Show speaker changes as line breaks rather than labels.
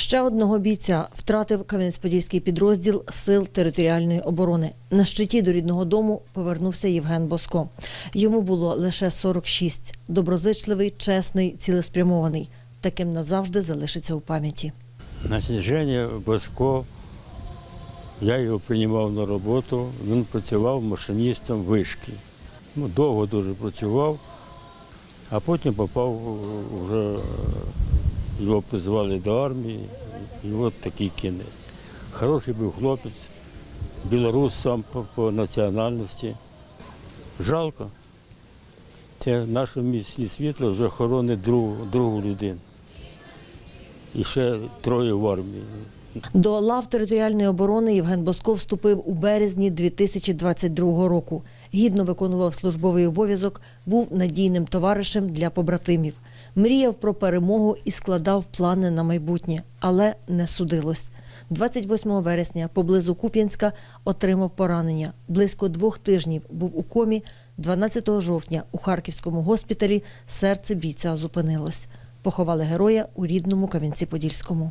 Ще одного бійця втратив Кам'янець-Подільський підрозділ Сил територіальної оборони. На щиті до рідного дому повернувся Євген Боско. Йому було лише 46. Доброзичливий, чесний, цілеспрямований. Таким назавжди залишиться у пам'яті.
Значить, Женя Боско, я його приймав на роботу, він працював машиністом вишки. Ну, довго дуже працював, а потім попав вже, його призвали до армії, і от такий кінець. Хороший був хлопець, білорус сам по, по національності. Жалко. Це в нашому місті світло вже хоронить другу, другу людину. І ще троє в армії.
До лав територіальної оборони Євген Боско вступив у березні 2022 року. Гідно виконував службовий обов'язок, був надійним товаришем для побратимів. Мріяв про перемогу і складав плани на майбутнє, але не судилось. 28 вересня поблизу Куп'янська отримав поранення. Близько двох тижнів був у комі. 12 жовтня у Харківському госпіталі серце бійця зупинилось. Поховали героя у рідному Кам'янці-Подільському.